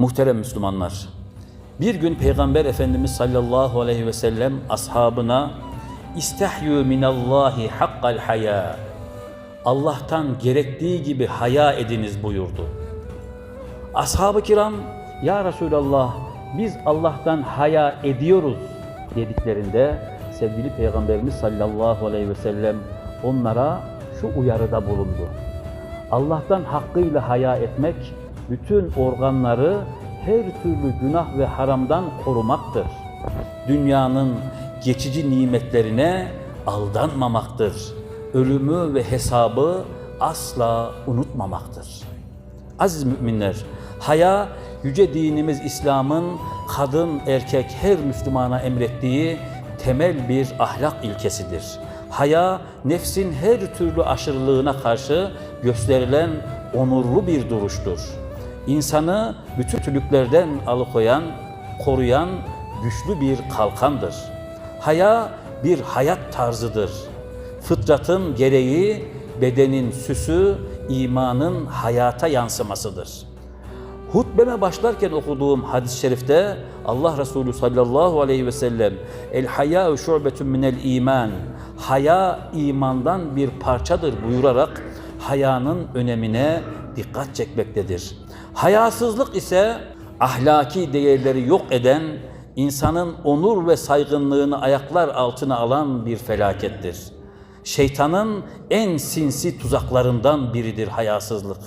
Muhterem Müslümanlar, bir gün Peygamber Efendimiz sallallahu aleyhi ve sellem ashabına İstehyu minallahi hakkal haya. Allah'tan gerektiği gibi haya ediniz buyurdu. Ashab-ı kiram, Ya Resulallah biz Allah'tan haya ediyoruz dediklerinde sevgili Peygamberimiz sallallahu aleyhi ve sellem onlara şu uyarıda bulundu. Allah'tan hakkıyla haya etmek, bütün organları her türlü günah ve haramdan korumaktır. Dünyanın geçici nimetlerine aldanmamaktır. Ölümü ve hesabı asla unutmamaktır. Aziz müminler, haya yüce dinimiz İslam'ın kadın erkek her Müslümana emrettiği temel bir ahlak ilkesidir. Haya nefsin her türlü aşırılığına karşı gösterilen onurlu bir duruştur. İnsanı bütün kötülüklerden alıkoyan, koruyan güçlü bir kalkandır. Haya bir hayat tarzıdır. Fıtratın gereği, bedenin süsü, imanın hayata yansımasıdır. Hutbeme başlarken okuduğum hadis-i şerifte Allah Resulü sallallahu aleyhi ve sellem El hayâ şu'betun minel iman Haya imandan bir parçadır buyurarak hayanın önemine dikkat çekmektedir. Hayasızlık ise ahlaki değerleri yok eden, insanın onur ve saygınlığını ayaklar altına alan bir felakettir. Şeytanın en sinsi tuzaklarından biridir hayasızlık.